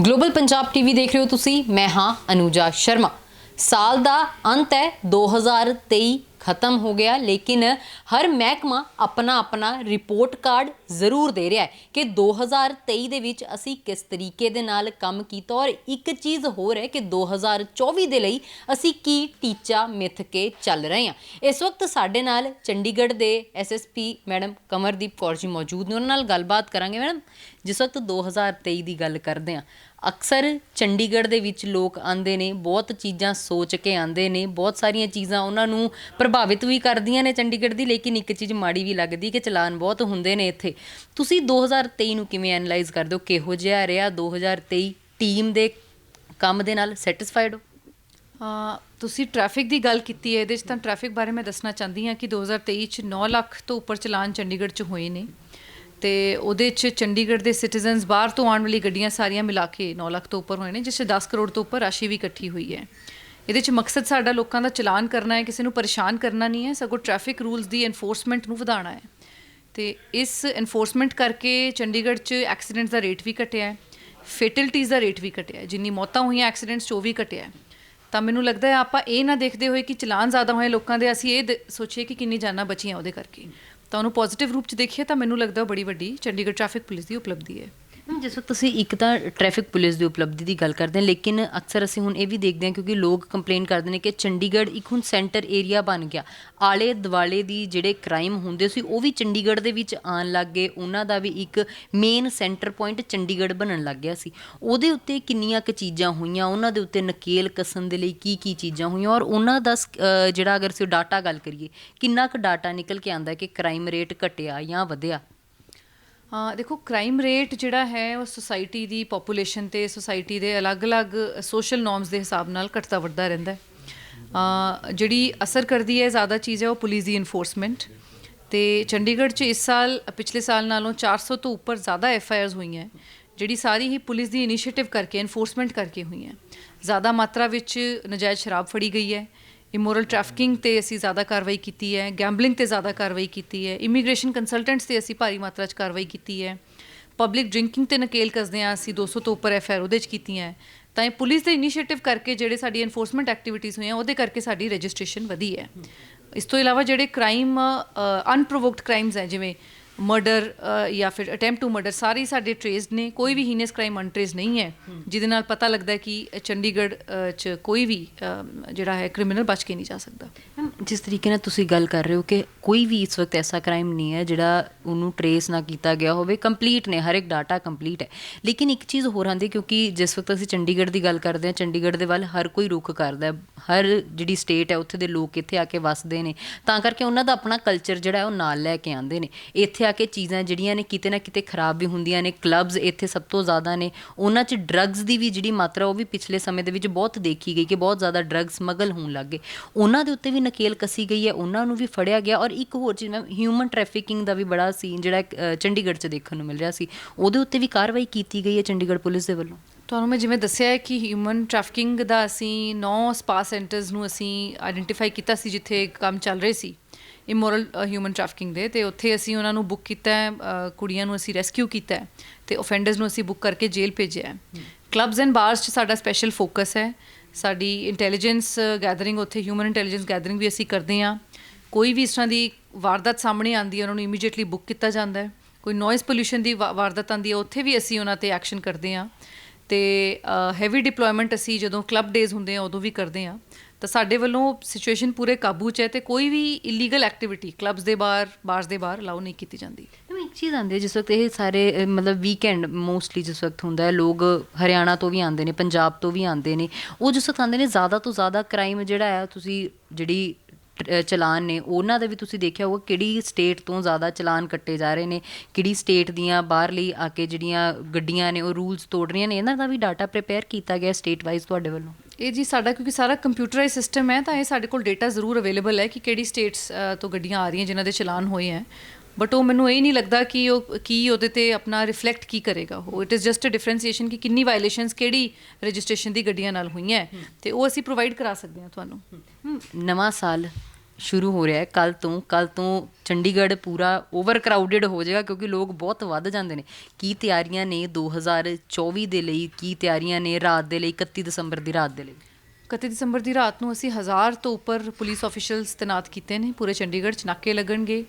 Global Punjab TV ਦੇਖ ਰਹੇ ਹੋ ਤੁਸੀਂ? ਮੈਂ ਹਾਂ ਅਨੂਜਾ ਸ਼ਰਮਾ। ਸਾਲ ਦਾ ਅੰਤ ਹੈ 2023 ਖਤਮ ਹੋ ਗਿਆ, ਲੇਕਿਨ ਹਰ ਮਹਿਕਮਾ ਆਪਣਾ ਆਪਣਾ ਰਿਪੋਰਟ ਕਾਰਡ ਜ਼ਰੂਰ ਦੇ ਰਿਹਾ ਹੈ ਕਿ 2023 ਦੇ ਵਿੱਚ ਅਸੀਂ ਕਿਸ ਤਰੀਕੇ ਦੇ ਨਾਲ ਕੰਮ ਕੀਤਾ ਔਰ ਇੱਕ ਚੀਜ਼ ਹੋਰ ਹੈ ਕਿ 2024 ਦੇ ਲਈ ਅਸੀਂ ਕੀ ਟੀਚਾ ਮਿੱਥ ਕੇ ਚੱਲ ਰਹੇ ਹਾਂ। ਇਸ ਵਕਤ ਸਾਡੇ ਨਾਲ ਚੰਡੀਗੜ੍ਹ ਦੇ ਐਸਐਸਪੀ ਮੈਡਮ ਕਮਰਦੀਪ ਕੌਰ ਜੀ ਮੌਜੂਦ ਨੇ, ਉਹਨਾਂ ਨਾਲ ਗੱਲਬਾਤ ਕਰਾਂਗੇ ਮੈਡਮ। ਜਿਸ ਵਕਤ 2023 ਦੀ ਗੱਲ ਕਰਦੇ ਹਾਂ ਅਕਸਰ ਚੰਡੀਗੜ੍ਹ ਦੇ ਵਿੱਚ ਲੋਕ ਆਉਂਦੇ ਨੇ, ਬਹੁਤ ਚੀਜ਼ਾਂ ਸੋਚ ਕੇ ਆਉਂਦੇ ਨੇ, ਬਹੁਤ ਸਾਰੀਆਂ ਚੀਜ਼ਾਂ ਉਹਨਾਂ ਨੂੰ ਪ੍ਰਭਾਵਿਤ ਵੀ ਕਰਦੀਆਂ ਨੇ ਚੰਡੀਗੜ੍ਹ ਦੀ, ਲੇਕਿਨ ਇੱਕ ਚੀਜ਼ ਮਾੜੀ ਵੀ ਲੱਗਦੀ ਕਿ ਚਲਾਨ ਬਹੁਤ ਹੁੰਦੇ ਨੇ ਇੱਥੇ। ਤੁਸੀਂ 2023 ਨੂੰ ਕਿਵੇਂ ਐਨਲਾਈਜ਼ ਕਰਦੇ ਹੋ? ਕਿਹੋ ਜਿਹਾ ਰਿਹਾ? 2023 ਟੀਮ ਦੇ ਕੰਮ ਦੇ ਨਾਲ ਸੈਟੀਸਫਾਈਡ ਹੋ? ਤੁਸੀਂ ਟ੍ਰੈਫਿਕ ਦੀ ਗੱਲ ਕੀਤੀ ਹੈ, ਇਹਦੇ 'ਚ ਤਾਂ ਟ੍ਰੈਫਿਕ ਬਾਰੇ ਮੈਂ ਦੱਸਣਾ ਚਾਹੁੰਦੀ ਹਾਂ ਕਿ 2023 ਚ 9 ਲੱਖ ਤੋਂ ਉੱਪਰ ਚਲਾਨ ਚੰਡੀਗੜ੍ਹ 'ਚ ਹੋਏ ਨੇ। ਤੇ ਉਹਦੇ 'ਚ ਚੰਡੀਗੜ੍ਹ ਦੇ ਸਿਟੀਜ਼ਨਸ ਬਾਹਰ ਤੋਂ ਆਉਣ ਵਾਲੀ ਗੱਡੀਆਂ ਸਾਰੀਆਂ ਮਿਲਾ ਕੇ 9 ਲੱਖ ਤੋਂ ਉੱਪਰ ਹੋਏ ਨੇ, ਜਿਸ 'ਚ 10 ਕਰੋੜ ਤੋਂ ਉੱਪਰ ਰਾਸ਼ੀ ਵੀ ਇਕੱਠੀ ਹੋਈ ਹੈ। ਇਹਦੇ 'ਚ ਮਕਸਦ ਸਾਡਾ ਲੋਕਾਂ ਦਾ ਚਲਾਨ ਕਰਨਾ ਹੈ, ਕਿਸੇ ਨੂੰ ਪਰੇਸ਼ਾਨ ਕਰਨਾ ਨਹੀਂ ਹੈ, ਸਗੋਂ ਟ੍ਰੈਫਿਕ ਰੂਲਸ ਦੀ ਐਨਫੋਰਸਮੈਂਟ ਨੂੰ ਵਧਾਉਣਾ ਹੈ। ਤੇ ਇਸ ਐਨਫੋਰਸਮੈਂਟ ਕਰਕੇ ਚੰਡੀਗੜ੍ਹ 'ਚ ਐਕਸੀਡੈਂਟ ਦਾ ਰੇਟ ਵੀ ਘਟਿਆ ਹੈ ਫੈਟਲਟੀਜ਼ ਦਾ ਰੇਟ ਵੀ ਘਟਿਆ ਹੈ, ਜਿੰਨੀ ਮੌਤਾਂ ਹੋਈਆਂ ਐਕਸੀਡੈਂਟਸ 'ਚ ਉਹ ਵੀ ਘਟਿਆ ਹੈ। ਤਾਂ ਮੈਨੂੰ ਲੱਗਦਾ ਹੈ ਆਪਾਂ ਇਹ ਨਾ ਦੇਖਦੇ ਹੋਏ ਕਿ ਚਲਾਨ ਜ਼ਿਆਦਾ ਹੋਏ ਲੋਕਾਂ ਦੇ, ਅਸੀਂ ਇਹ ਦ- ਸੋਚੀਏ ਕਿ ਕਿੰਨੀ ਜਾਨਾਂ ਬਚੀਆਂ ਉਹਦੇ ਕਰਕੇ। ਤਾਂ ਉਹਨੂੰ ਪੋਜ਼ਿਟਿਵ ਰੂਪ 'ਚ ਦੇਖੀਏ ਤਾਂ ਮੈਨੂੰ ਲੱਗਦਾ ਉਹ ਬੜੀ ਵੱਡੀ ਚੰਡੀਗੜ੍ਹ ਟ੍ਰੈਫਿਕ ਪੁਲਿਸ ਦੀ ਉਪਲਬਧੀ ਹੈ। ਜਿਸ ਵਕਤ ਤੁਸੀਂ ਇੱਕ ਤਾਂ ਟ੍ਰੈਫਿਕ ਪੁਲਿਸ ਦੀ ਉਪਲਬਧੀ ਦੀ ਗੱਲ ਕਰਦੇ ਹਾਂ, ਲੇਕਿਨ ਅਕਸਰ ਅਸੀਂ ਹੁਣ ਇਹ ਵੀ ਦੇਖਦੇ ਹਾਂ ਕਿਉਂਕਿ ਲੋਕ ਕੰਪਲੇਨ ਕਰਦੇ ਨੇ ਕਿ ਚੰਡੀਗੜ੍ਹ ਇੱਕ ਹੁਣ ਸੈਂਟਰ ਏਰੀਆ ਬਣ ਗਿਆ। ਆਲੇ ਦੁਆਲੇ ਦੀ ਜਿਹੜੇ ਕ੍ਰਾਈਮ ਹੁੰਦੇ ਸੀ, ਉਹ ਵੀ ਚੰਡੀਗੜ੍ਹ ਦੇ ਵਿੱਚ ਆਉਣ ਲੱਗ ਗਏ। ਉਹਨਾਂ ਦਾ ਵੀ ਇੱਕ ਮੇਨ ਸੈਂਟਰ ਪੁਆਇੰਟ ਚੰਡੀਗੜ੍ਹ ਬਣਨ ਲੱਗ ਗਿਆ ਸੀ। ਉਹਦੇ ਉੱਤੇ ਕਿੰਨੀਆਂ ਕੁ ਚੀਜ਼ਾਂ ਹੋਈਆਂ, ਉਹਨਾਂ ਦੇ ਉੱਤੇ ਨਕੇਲ ਕਸਣ ਦੇ ਲਈ ਕੀ ਕੀ ਚੀਜ਼ਾਂ ਹੋਈਆਂ, ਔਰ ਉਹਨਾਂ ਦਾ ਜਿਹੜਾ ਅਗਰ ਅਸੀਂ ਡਾਟਾ ਗੱਲ ਕਰੀਏ, ਕਿੰਨਾ ਕੁ ਡਾਟਾ ਨਿਕਲ ਕੇ ਆਂਦਾ ਕਿ ਕ੍ਰਾਈਮ ਰੇਟ ਘਟਿਆ ਜਾਂ ਵਧਿਆ? ਦੇਖੋ ਕ੍ਰਾਈਮ ਰੇਟ ਜਿਹੜਾ ਹੈ, ਉਹ ਸੋਸਾਇਟੀ ਦੀ ਪੋਪੂਲੇਸ਼ਨ ਤੇ ਸੋਸਾਇਟੀ ਦੇ ਅਲੱਗ-ਅਲੱਗ ਸੋਸ਼ਲ ਨੋਰਮਸ ਦੇ ਹਿਸਾਬ ਨਾਲ ਘਟਦਾ ਵੱਧਦਾ ਰਹਿੰਦਾ ਹੈ। ਜਿਹੜੀ ਅਸਰ ਕਰਦੀ ਹੈ ਜ਼ਿਆਦਾ ਚੀਜ਼ ਹੈ, ਉਹ ਪੁਲਿਸ ਦੀ ਇਨਫੋਰਸਮੈਂਟ ਤੇ ਚੰਡੀਗੜ੍ਹ 'ਚ ਇਸ ਸਾਲ, ਪਿਛਲੇ ਸਾਲ ਨਾਲੋਂ 400 ਤੋਂ ਉੱਪਰ ਜ਼ਿਆਦਾ ਐਫ ਆਈ ਆਰਸ ਹੋਈਆਂ ਜਿਹੜੀ ਸਾਰੀ ਹੀ ਪੁਲਿਸ ਦੀ ਇਨੀਸ਼ੀਏਟਿਵ ਕਰਕੇ ਇਨਫੋਰਸਮੈਂਟ ਕਰਕੇ ਹੋਈਆਂ ਜ਼ਿਆਦਾ ਮਾਤਰਾ ਵਿੱਚ ਨਜਾਇਜ਼ ਸ਼ਰਾਬ ਫੜੀ ਗਈ ਹੈ ਇਮੋਰਲ ਟ੍ਰੈਫਿਕਿੰਗ ਤੇ ਅਸੀਂ ਜ਼ਿਆਦਾ ਕਾਰਵਾਈ ਕੀਤੀ ਹੈ ਗੈਂਬਲਿੰਗ ਤੇ ਜ਼ਿਆਦਾ ਕਾਰਵਾਈ ਕੀਤੀ ਹੈ ਇਮੀਗ੍ਰੇਸ਼ਨ ਕੰਸਲਟੈਂਟਸ ਤੇ ਅਸੀਂ ਭਾਰੀ ਮਾਤਰਾ 'ਚ ਕਾਰਵਾਈ ਕੀਤੀ ਹੈ ਪਬਲਿਕ ਡਰਿੰਕਿੰਗ ਤੇ ਨਕੇਲ ਕੱਸਦੇ ਹਾਂ ਅਸੀਂ 200 ਤੋਂ ਉੱਪਰ ਐਫ ਆਰ ਉਹਦੇ 'ਚ ਕੀਤੀਆਂ ਹੈ। ਤਾਂ ਇਹ ਪੁਲਿਸ ਦੇ ਇਨੀਸ਼ੀਏਟਿਵ ਕਰਕੇ ਜਿਹੜੇ ਸਾਡੀ ਐਨਫੋਰਸਮੈਂਟ ਐਕਟੀਵਿਟੀਜ਼ ਹੋਈਆਂ, ਉਹਦੇ ਕਰਕੇ ਸਾਡੀ ਰਜਿਸਟ੍ਰੇਸ਼ਨ ਵਧੀ ਹੈ ਇਸ ਤੋਂ ਇਲਾਵਾ ਜਿਹੜੇ ਕ੍ਰਾਈਮ ਅਨਪ੍ਰੋਵੋਕਡ ਕ੍ਰਾਈਮਸ ਹੈ, ਜਿਵੇਂ ਮਰਡਰ ਜਾਂ ਫਿਰ ਅਟੈਂਪਟ ਟੂ ਮਰਡਰ ਸਾਰੇ ਸਾਡੇ ਟ੍ਰੇਸਡ ਨੇ ਕੋਈ ਵੀ ਹੀਨਸ ਕ੍ਰਾਈਮ ਅਨਟ੍ਰੇਸ ਨਹੀਂ ਹੈ। ਜਿਹਦੇ ਨਾਲ ਪਤਾ ਲੱਗਦਾ ਹੈ ਕਿ ਚੰਡੀਗੜ੍ਹ 'ਚ ਕੋਈ ਵੀ ਜਿਹੜਾ ਹੈ ਕ੍ਰਿਮੀਨਲ ਬਚ ਕੇ ਨਹੀਂ ਜਾ ਸਕਦਾ। ਮੈਮ ਜਿਸ ਤਰੀਕੇ ਨਾਲ ਤੁਸੀਂ ਗੱਲ ਕਰ ਰਹੇ ਹੋ ਕਿ ਕੋਈ ਵੀ ਇਸ ਵਕਤ ਐਸਾ ਕ੍ਰਾਈਮ ਨਹੀਂ ਹੈ ਜਿਹੜਾ ਉਹਨੂੰ ਟਰੇਸ ਨਾ ਕੀਤਾ ਗਿਆ ਹੋਵੇ ਕੰਪਲੀਟ ਨੇ ਹਰ ਇੱਕ ਡਾਟਾ ਕੰਪਲੀਟ ਹੈ। ਲੇਕਿਨ ਇੱਕ ਚੀਜ਼ ਹੋਰ ਆਂਦੀ ਕਿਉਂਕਿ ਜਿਸ ਵਕਤ ਅਸੀਂ ਚੰਡੀਗੜ੍ਹ ਦੀ ਗੱਲ ਕਰਦੇ ਹਾਂ ਚੰਡੀਗੜ੍ਹ ਦੇ ਵੱਲ ਹਰ ਕੋਈ ਰੁਖ ਕਰਦਾ ਹੈ ਹਰ ਜਿਹੜੀ ਸਟੇਟ ਹੈ ਉੱਥੇ ਦੇ ਲੋਕ ਇੱਥੇ ਆ ਕੇ ਵਸਦੇ ਨੇ। ਤਾਂ ਕਰਕੇ ਉਹਨਾਂ ਦਾ ਆਪਣਾ ਕਲਚਰ ਜਿਹੜਾ ਹੈ ਉਹ ਨਾਲ ਲੈ ਕੇ ਆਉਂਦੇ ਨੇ। ਇੱਥੇ ਆ ਕੇ ਚੀਜ਼ਾਂ ਜਿਹੜੀਆਂ ਨੇ ਕਿਤੇ ਨਾ ਕਿਤੇ ਖਰਾਬ ਵੀ ਹੁੰਦੀਆਂ ਨੇ ਕਲੱਬਸ ਇੱਥੇ ਸਭ ਤੋਂ ਜ਼ਿਆਦਾ ਨੇ। ਉਹਨਾਂ 'ਚ ਡਰੱਗਸ ਦੀ ਵੀ ਜਿਹੜੀ ਮਾਤਰਾ, ਉਹ ਵੀ ਪਿਛਲੇ ਸਮੇਂ ਦੇ ਵਿੱਚ ਬਹੁਤ ਦੇਖੀ ਗਈ ਕਿ ਬਹੁਤ ਜ਼ਿਆਦਾ ਡਰੱਗ ਸਮਗਲ ਹੋਣ ਲੱਗ ਗਏ। ਉਹਨਾਂ ਦੇ ਉੱਤੇ ਵੀ ਨਕੇਲ ਕਸੀ ਗਈ ਹੈ, ਉਹਨਾਂ ਨੂੰ ਵੀ ਫੜਿਆ ਗਿਆ ਔਰ ਇੱਕ ਹੋਰ ਚੀਜ਼ ਮੈਮ ਹਿਊਮਨ ਟ੍ਰੈਫਿਕਿੰਗ ਦਾ ਵੀ ਬੜਾ ਸੀਨ ਜਿਹੜਾ ਚੰਡੀਗੜ੍ਹ 'ਚ ਦੇਖਣ ਨੂੰ ਮਿਲ ਰਿਹਾ ਸੀ। ਉਹਦੇ ਉੱਤੇ ਵੀ ਕਾਰਵਾਈ ਕੀਤੀ ਗਈ ਹੈ ਚੰਡੀਗੜ੍ਹ ਪੁਲਿਸ ਦੇ ਵੱਲੋਂ। ਤੁਹਾਨੂੰ ਮੈਂ ਜਿਵੇਂ ਦੱਸਿਆ ਹੈ ਕਿ ਹਿਊਮਨ ਟ੍ਰੈਫਿਕਿੰਗ ਦਾ ਅਸੀਂ 9 ਸਪਾ ਸੈਂਟਰਸ ਨੂੰ ਅਸੀਂ ਆਇਡੈਂਟੀਫਾਈ ਕੀਤਾ ਸੀ, ਜਿੱਥੇ ਕੰਮ ਚੱਲ ਰਹੇ ਸੀ। ਇਮੋਰਲ ਹਿਊਮਨ ਟ੍ਰੈਫਿਕਿੰਗ ਦੇ ਤੇ ਉੱਥੇ ਅਸੀਂ ਉਹਨਾਂ ਨੂੰ ਬੁੱਕ ਕੀਤਾ ਹੈ ਕੁੜੀਆਂ ਨੂੰ ਅਸੀਂ ਰੈਸਕਿਊ ਕੀਤਾ ਹੈ ਤੇ ਆਫੈਂਡਰਸ ਨੂੰ ਅਸੀਂ ਬੁੱਕ ਕਰਕੇ ਜੇਲ੍ਹ ਭੇਜਿਆ ਹੈ। ਕਲੱਬਸ ਐਂਡ ਬਾਰਸ 'ਚ ਸਾਡਾ ਸਪੈਸ਼ਲ ਫੋਕਸ ਹੈ। ਸਾਡੀ ਇੰਟੈਲੀਜੈਂਸ ਗੈਦਰਿੰਗ ਉੱਥੇ ਹਿਊਮਨ ਇੰਟੈਲੀਜੈਂਸ ਗੈਦਰਿੰਗ ਵੀ ਅਸੀਂ ਕਰਦੇ ਹਾਂ। ਕੋਈ ਵੀ ਇਸ ਤਰ੍ਹਾਂ ਦੀ ਵਾਰਦਾਤ ਸਾਹਮਣੇ ਆਉਂਦੀ ਹੈ ਉਹਨਾਂ ਨੂੰ ਇਮੀਡੀਏਟਲੀ ਬੁੱਕ ਕੀਤਾ ਜਾਂਦਾ ਹੈ। ਕੋਈ ਨੋਇਜ਼ ਪੋਲੂਸ਼ਨ ਦੀ ਵਾਰਦਾਤ ਆਉਂਦੀ ਹੈ ਉੱਥੇ ਵੀ ਅਸੀਂ ਉਹਨਾਂ ਤੇ ਐਕਸ਼ਨ ਕਰਦੇ ਹਾਂ। ਤੇ ਹੈਵੀ ਡਿਪਲੋਇਮੈਂਟ ਅਸੀਂ ਜਦੋਂ ਕਲੱਬ ਡੇਜ਼ ਹੁੰਦੇ ਆ ਉਦੋਂ ਵੀ ਕਰਦੇ ਆ ਤਾਂ ਸਾਡੇ ਵੱਲੋਂ ਸਿਚੁਏਸ਼ਨ ਪੂਰੇ ਕਾਬੂ 'ਚ ਹੈ ਤੇ ਕੋਈ ਵੀ ਇਲੀਗਲ ਐਕਟੀਵਿਟੀ ਕਲੱਬਸ ਦੇ ਬਾਹਰ ਬਾਰਸ ਦੇ ਬਾਹਰ ਅਲਾਉ ਨਹੀਂ ਕੀਤੀ ਜਾਂਦੀ। ਮੈਮ ਇੱਕ ਚੀਜ਼ ਆਉਂਦੀ ਹੈ, ਜਿਸ ਵਕਤ ਇਹ ਸਾਰੇ ਮਤਲਬ ਵੀਕਐਂਡ ਮੋਸਟਲੀ ਜਿਸ ਵਕਤ ਹੁੰਦਾ ਹੈ, ਲੋਕ ਹਰਿਆਣਾ ਤੋਂ ਵੀ ਆਉਂਦੇ ਨੇ, ਪੰਜਾਬ ਤੋਂ ਵੀ ਆਉਂਦੇ ਨੇ, ਉਹ ਜਿਸ ਵਕਤ ਆਉਂਦੇ ਨੇ, ਜ਼ਿਆਦਾ ਤੋਂ ਜ਼ਿਆਦਾ ਕ੍ਰਾਈਮ ਜਿਹੜਾ ਹੈ ਤੁਸੀਂ ਜਿਹੜੀ ਚਲਾਨ ਨੇ, ਉਹਨਾਂ ਦਾ ਵੀ ਤੁਸੀਂ ਦੇਖਿਆ ਹੋਊਗਾ ਕਿਹੜੀ ਸਟੇਟ ਤੋਂ ਜ਼ਿਆਦਾ ਚਲਾਨ ਕੱਟੇ ਜਾ ਰਹੇ ਨੇ, ਕਿਹੜੀ ਸਟੇਟ ਦੀਆਂ ਬਾਹਰਲੀ ਆ ਕੇ ਜਿਹੜੀਆਂ ਗੱਡੀਆਂ ਨੇ, ਉਹ ਰੂਲਸ ਤੋੜ ਰਹੀਆਂ ਨੇ, ਇਹਨਾਂ ਦਾ ਵੀ ਡਾਟਾ ਪ੍ਰਿਪੇਅਰ ਕੀਤਾ ਗਿਆ ਸਟੇਟ ਵਾਈਜ਼ ਤੁਹਾਡੇ ਵੱਲੋਂ? ਇਹ ਜੀ ਸਾਡਾ, ਕਿਉਂਕਿ ਸਾਰਾ ਕੰਪਿਊਟਰਾਈਜ਼ ਸਿਸਟਮ ਹੈ, ਤਾਂ ਇਹ ਸਾਡੇ ਕੋਲ ਡਾਟਾ ਜ਼ਰੂਰ ਅਵੇਲੇਬਲ ਹੈ ਕਿ ਕਿਹੜੀ ਸਟੇਟਸ ਤੋਂ ਗੱਡੀਆਂ ਆ ਰਹੀਆਂ ਜਿਨ੍ਹਾਂ ਦੇ ਚਲਾਨ ਹੋਏ ਹੈ। ਬਟ ਉਹ ਮੈਨੂੰ ਇਹ ਨਹੀਂ ਲੱਗਦਾ ਕਿ ਉਹ ਕੀ ਉਹਦੇ ਤੇ ਆਪਣਾ ਰਿਫਲੈਕਟ ਕੀ ਕਰੇਗਾ ਉਹ। It is just a differentiation ਕਿ ਕਿੰਨੀ ਵਾਇਲੇਸ਼ਨਸ ਕਿਹੜੀ ਰਜਿਸਟ੍ਰੇਸ਼ਨ ਦੀ ਗੱਡੀਆਂ ਨਾਲ ਹੋਈਆਂ। ਹੈ, ਤੇ ਉਹ ਅਸੀਂ ਪ੍ਰੋਵਾਈਡ ਕਰਾ ਸਕਦੇ ਹਾਂ ਤੁਹਾਨੂੰ। ਨਵਾਂ ਸਾਲ ਸ਼ੁਰੂ ਹੋ ਰਿਹਾ ਹੈ। ਕੱਲ ਤੋਂ ਕੱਲ ਤੋਂ ਚੰਡੀਗੜ੍ਹ ਪੂਰਾ ਓਵਰ ਕਰਾਊਡਡ ਹੋ ਜਾਏਗਾ ਕਿਉਂਕਿ ਲੋਕ ਬਹੁਤ ਵੱਧ ਜਾਂਦੇ ਨੇ। ਕੀ ਤਿਆਰੀਆਂ ਨੇ 2024 ਦੇ ਲਈ? ਕੀ ਤਿਆਰੀਆਂ ਨੇ ਰਾਤ ਦੇ ਲਈ? 31 ਦਸੰਬਰ ਦੀ ਰਾਤ ਦੇ ਲਈ? 31 ਦਸੰਬਰ ਦੀ ਰਾਤ ਨੂੰ ਅਸੀਂ ਹਜ਼ਾਰ ਤੋਂ ਉੱਪਰ ਪੁਲਿਸ ਆਫੀਸ਼ੀਅਲਸ ਤੈਨਾਤ ਕੀਤੇ ਨੇ। ਪੂਰੇ ਚੰਡੀਗੜ੍ਹ 'ਚ ਨਾਕੇ ਲੱਗਣਗੇ।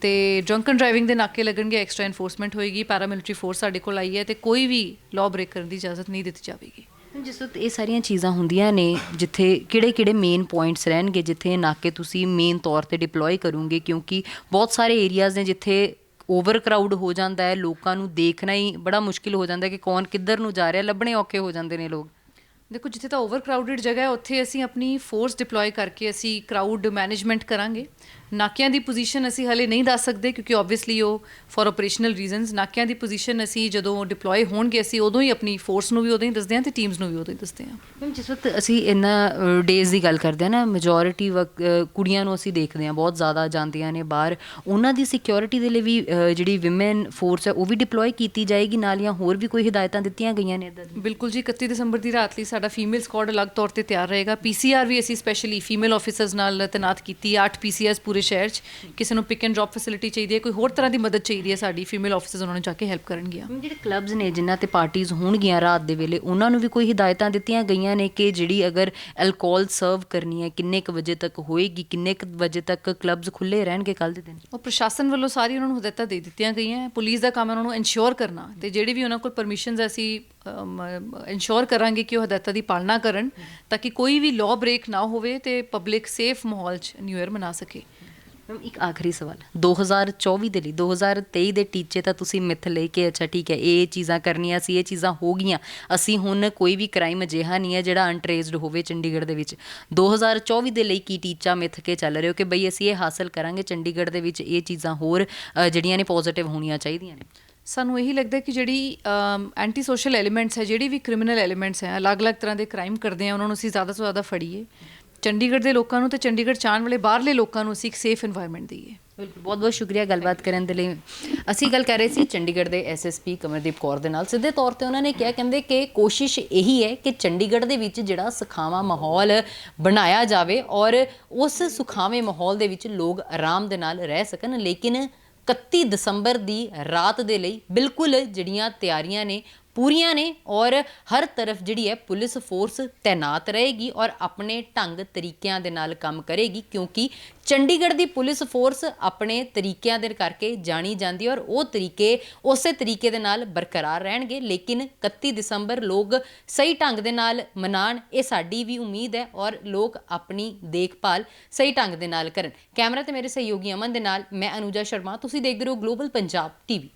ਤੇ ਡਰੰਕਨ ਡਰਾਈਵਿੰਗ ਦੇ ਨਾਕੇ ਲੱਗਣਗੇ ਐਕਸਟਰਾ ਐਨਫੋਰਸਮੈਂਟ ਹੋਏਗੀ ਪੈਰਾਮਿਲਟਰੀ ਫੋਰਸ ਸਾਡੇ ਕੋਲ ਆਈ ਹੈ ਤੇ ਕੋਈ ਵੀ ਲਾਅ ਬ੍ਰੇਕ ਕਰਨ ਦੀ ਇਜਾਜ਼ਤ ਨਹੀਂ ਦਿੱਤੀ ਜਾਵੇਗੀ। ਜਿਸ ਵਕਤ ਇਹ ਸਾਰੀਆਂ ਚੀਜ਼ਾਂ ਹੁੰਦੀਆਂ ਨੇ, ਜਿੱਥੇ ਕਿਹੜੇ-ਕਿਹੜੇ ਮੇਨ ਪੁਆਇੰਟਸ ਰਹਿਣਗੇ, ਜਿੱਥੇ ਨਾਕੇ ਤੁਸੀਂ ਮੇਨ ਤੌਰ ਤੇ ਡਿਪਲੋਏ ਕਰੋਗੇ, ਕਿਉਂਕਿ ਬਹੁਤ ਸਾਰੇ ਏਰੀਆਜ਼ ਨੇ ਜਿੱਥੇ ਓਵਰ ਕਰਾਊਡ ਹੋ ਜਾਂਦਾ ਹੈ, ਲੋਕਾਂ ਨੂੰ ਦੇਖਣਾ ਹੀ ਬੜਾ ਮੁਸ਼ਕਿਲ ਹੋ ਜਾਂਦਾ ਹੈ ਕਿ ਕੌਣ ਕਿੱਧਰ ਨੂੰ ਜਾ ਰਿਹਾ, ਲੱਭਣੇ ਔਖੇ ਹੋ ਜਾਂਦੇ ਨੇ ਲੋਕ। ਦੇਖੋ ਜਿੱਥੇ ਤਾਂ ਓਵਰ ਕਰਾਊਡਡ ਜਗ੍ਹਾ ਹੈ ਉੱਥੇ ਅਸੀਂ ਆਪਣੀ ਫੋਰਸ ਡਿਪਲੋਏ ਕਰਕੇ ਅਸੀਂ ਕਰਾਊਡ ਮੈਨੇਜਮੈਂਟ ਕਰਾਂਗੇ। ਨਾਕਿਆਂ ਦੀ ਪੋਜੀਸ਼ਨ ਅਸੀਂ ਹਲੇ ਨਹੀਂ ਦੱਸ ਸਕਦੇ ਕਿਉਂਕਿ ਆਬਵੀਅਸਲੀ ਉਹ ਫॉर ਆਪਰੇਸ਼ਨਲ ਰੀਜ਼ਨਸ ਨਾਕਿਆਂ ਦੀ ਪੋਜੀਸ਼ਨ ਅਸੀਂ ਜਦੋਂ ਡਿਪਲੋਏ ਹੋਣਗੇ ਅਸੀਂ ਉਦੋਂ ਹੀ ਆਪਣੀ ਫੋਰਸ ਨੂੰ ਵੀ ਉਦੋਂ ਹੀ ਦੱਸਦੇ ਹਾਂ ਤੇ ਟੀਮਸ ਨੂੰ ਵੀ ਉਦੋਂ ਹੀ ਦੱਸਦੇ ਹਾਂ। ਮੈਮ ਜਿਸ ਵਕਤ ਅਸੀਂ ਇਹਨਾਂ ਡੇਜ਼ ਦੀ ਗੱਲ ਕਰਦੇ ਹਾਂ ਨਾ ਮੈਜੋਰਿਟੀ ਕੁੜੀਆਂ ਨੂੰ ਅਸੀਂ ਦੇਖਦੇ ਹਾਂ ਬਹੁਤ ਜ਼ਿਆਦਾ ਜਾਂਦੀਆਂ ਨੇ ਬਾਹਰ। ਉਹਨਾਂ ਦੀ ਸਿਕਿਉਰਿਟੀ ਦੇ ਲਈ ਵੀ ਜਿਹੜੀ ਔਮਨ ਫੋਰਸ ਹੈ ਉਹ ਵੀ ਡਿਪਲੋਏ ਕੀਤੀ ਜਾਏਗੀ ਨਾਲ ਜਾਂ ਹੋਰ ਵੀ ਕੋਈ ਹਦਾਇਤਾਂ ਦਿੱਤੀਆਂ ਗਈਆਂ ਨੇ ਇਦਾਂ ਬਿਲਕੁਲ ਜੀ 31 ਦਸੰਬਰ ਦੀ ਰਾਤ ਲਈ ਸਾਡਾ ਫੀਮੇਲ ਸਕੁਆਡ ਅਲੱਗ ਤੌਰ ਤੇ ਤਿਆਰ ਰਹੇਗਾ। ਪੀਸੀਆਰ ਵੀ ਅਸੀਂ ਸਪੈਸ਼ਲੀ ਫੀਮੇਲ ਆਫੀਸਰਸ ਨਾਲ ਤੈਨਾਤ ਕੀਤੀ ਹੈ। 8 ਪੀਸੀਆਰਸ ਪੂਰੇ ਸ਼ਹਿਰ 'ਚ। ਕਿਸੇ ਨੂੰ ਪਿਕ ਐਂਡ ਡ੍ਰੌਪ ਫੈਸਿਲਿਟੀ ਚਾਹੀਦੀ ਹੈ। ਕੋਈ ਹੋਰ ਤਰ੍ਹਾਂ ਦੀ ਮਦਦ ਚਾਹੀਦੀ ਹੈ ਸਾਡੀ ਫੀਮੇਲ ਆਫੀਸਰਸ ਉਹਨਾਂ ਨੂੰ ਜਾ ਕੇ ਹੈਲਪ ਕਰਨਗੀਆਂ। ਜਿਹੜੇ ਕਲੱਬਸ ਨੇ ਜਿਨ੍ਹਾਂ ਤੇ ਪਾਰਟੀਆਂ ਹੋਣਗੀਆਂ ਰਾਤ ਦੇ ਵੇਲੇ ਉਹਨਾਂ ਨੂੰ ਵੀ ਕੋਈ ਹਦਾਇਤਾਂ ਦਿੱਤੀਆਂ ਗਈਆਂ ਨੇ ਕਿ ਜਿਹੜੀ ਅਗਰ ਅਲਕੋਹਲ ਸਰਵ ਕਰਨੀ ਹੈ ਕਿੰਨੇ ਕੁ ਵਜੇ ਤੱਕ ਹੋਏਗੀ ਕਿੰਨੇ ਕੁ ਵਜੇ ਤੱਕ ਕਲੱਬਸ ਖੁੱਲੇ ਰਹਿਣਗੇ ਕੱਲ ਦੇ ਦਿਨ? ਉਹ ਪ੍ਰਸ਼ਾਸਨ ਵੱਲੋਂ ਸਾਰੀ ਉਹਨਾਂ ਨੂੰ ਹਦਾਇਤਾਂ ਦੇ ਦਿੱਤੀਆਂ ਗਈਆਂ। ਪੁਲਿਸ ਦਾ ਕੰਮ ਉਹਨਾਂ ਨੂੰ ਇਨਸ਼ੋਰ ਕਰਨਾ। ਤੇ ਜਿਹੜੀ ਵੀ ਉਹਨਾਂ ਕੋਲ ਪਰਮਿਸ਼ਨਸ ਅਸੀਂ ਇਨਸ਼ੋਰ ਕਰਾਂਗੇ ਕਿ ਉਹ ਹਦਾਇਤਾਂ ਦੀ ਪਾਲਣਾ ਕਰਨ ਤਾਂ ਕਿ ਕੋਈ ਵੀ ਲਾਅ ਬ੍ਰੇਕ ਨਾ ਹੋਵੇ ਤੇ ਪਬਲਿਕ ਸੇਫ ਮਾਹੌਲ 'ਚ ਨਿਊ ਇਅਰ ਮਨਾ ਸਕੇ। ਮੈਮ ਇੱਕ ਆਖਰੀ ਸਵਾਲ। 2024 ਦੇ ਲਈ 2023 ਦੇ ਟੀਚੇ ਤਾਂ ਤੁਸੀਂ ਮਿੱਥ ਲਈ ਕਿ ਅੱਛਾ ਠੀਕ ਹੈ ਇਹ ਚੀਜ਼ਾਂ ਕਰਨੀਆਂ ਸੀ ਇਹ ਚੀਜ਼ਾਂ ਹੋ ਗਈਆਂ। ਅਸੀਂ ਹੁਣ ਕੋਈ ਵੀ ਕ੍ਰਾਈਮ ਅਜਿਹਾ ਨਹੀਂ ਹੈ ਜਿਹੜਾ ਅਨਟ੍ਰੇਸਡ ਹੋਵੇ ਚੰਡੀਗੜ੍ਹ ਦੇ ਵਿੱਚ। 2024 ਦੇ ਲਈ ਕੀ ਟੀਚਾ ਮਿੱਥ ਕੇ ਚੱਲ ਰਹੇ ਹੋ ਕਿ ਬਈ ਅਸੀਂ ਇਹ ਹਾਸਲ ਕਰਾਂਗੇ ਚੰਡੀਗੜ੍ਹ ਦੇ ਵਿੱਚ ਇਹ ਚੀਜ਼ਾਂ ਹੋਰ ਅ, ਜਿਹੜੀਆਂ ਨੇ ਪੋਜ਼ਿਟਿਵ ਹੋਣੀਆਂ ਚਾਹੀਦੀਆਂ ਨੇ? ਸਾਨੂੰ ਇਹੀ ਲੱਗਦਾ ਕਿ ਜਿਹੜੀ ਐਂਟੀ ਸੋਸ਼ਲ ਐਲੀਮੈਂਟਸ ਹੈ, ਜਿਹੜੀ ਵੀ ਕ੍ਰਿਮੀਨਲ ਐਲੀਮੈਂਟਸ ਹੈ, ਅਲੱਗ-ਅਲੱਗ ਤਰ੍ਹਾਂ ਦੇ ਕ੍ਰਾਈਮ ਕਰਦੇ ਆ, ਉਹਨਾਂ ਨੂੰ ਅਸੀਂ ਜ਼ਿਆਦਾ ਤੋਂ ਜ਼ਿਆਦਾ ਫੜੀਏ। ਚੰਡੀਗੜ੍ਹ ਦੇ ਲੋਕਾਂ ਨੂੰ ਤੇ ਚੰਡੀਗੜ੍ਹ ਚਾਣ ਵਾਲੇ ਬਾਹਰਲੇ ਲੋਕਾਂ ਨੂੰ ਅਸੀਂ ਇੱਕ ਸੇਫ এনवायरमेंट ਦਈਏ। ਬਿਲਕੁਲ ਬਹੁਤ ਬਹੁਤ ਸ਼ੁਕਰੀਆ ਗੱਲਬਾਤ ਕਰਨ ਦੇ ਲਈ। ਅਸੀਂ ਗੱਲ ਕਰ ਰਹੇ ਸੀ ਚੰਡੀਗੜ੍ਹ ਦੇ ਐਸਐਸਪੀ ਕਮਰਦੀਪ ਕੌਰ ਦੇ ਨਾਲ। ਸਿੱਧੇ ਤੌਰ ਤੇ ਉਹਨਾਂ ਨੇ ਕਿਹਾ, ਕਹਿੰਦੇ ਕਿ ਕੋਸ਼ਿਸ਼ ਇਹੀ ਹੈ ਕਿ ਚੰਡੀਗੜ੍ਹ ਦੇ ਵਿੱਚ ਜਿਹੜਾ ਸੁਖਾਵਾਂ ਮਾਹੌਲ ਬਣਾਇਆ ਜਾਵੇ ਔਰ ਉਸ ਸੁਖਾਵੇਂ ਮਾਹੌਲ ਦੇ ਵਿੱਚ ਲੋਕ ਆਰਾਮ ਦੇ ਨਾਲ ਰਹਿ ਸਕਣ। ਲੇਕਿਨ 31 ਦਸੰਬਰ ਦੀ ਰਾਤ ਦੇ ਲਈ ਬਿਲਕੁਲ ਜਿਹੜੀਆਂ ਤਿਆਰੀਆਂ ਨੇ ਪੂਰੀਆਂ ਨੇ ਔਰ ਹਰ ਤਰਫ ਜਿਹੜੀ ਹੈ ਪੁਲਿਸ ਫੋਰਸ ਤੈਨਾਤ ਰਹੇਗੀ ਔਰ ਆਪਣੇ ਢੰਗ ਤਰੀਕਿਆਂ ਦੇ ਨਾਲ ਕੰਮ ਕਰੇਗੀ, ਕਿਉਂਕਿ ਚੰਡੀਗੜ੍ਹ ਦੀ ਪੁਲਿਸ ਫੋਰਸ ਆਪਣੇ ਤਰੀਕਿਆਂ ਦੇ ਕਰਕੇ ਜਾਣੀ ਜਾਂਦੀ ਔਰ ਉਹ ਤਰੀਕੇ ਉਸੇ ਤਰੀਕੇ ਦੇ ਨਾਲ ਬਰਕਰਾਰ ਰਹਿਣਗੇ। ਲੇਕਿਨ 31 ਦਸੰਬਰ ਲੋਕ ਸਹੀ ਢੰਗ ਦੇ ਨਾਲ ਮਨਾਣ ਇਹ ਸਾਡੀ ਵੀ ਉਮੀਦ ਹੈ ਔਰ ਲੋਕ ਆਪਣੀ ਦੇਖਭਾਲ ਸਹੀ ਢੰਗ ਦੇ ਨਾਲ ਕਰਨ। ਕੈਮਰਾ ਤੇ ਮੇਰੇ ਸਹਿਯੋਗੀ ਅਮਨ ਦੇ ਨਾਲ, ਮੈਂ ਅਨੂਜਾ ਸ਼ਰਮਾ, ਤੁਸੀਂ ਦੇਖਦੇ ਰਹੋ ਗਲੋਬਲ ਪੰਜਾਬ ਟੀਵੀ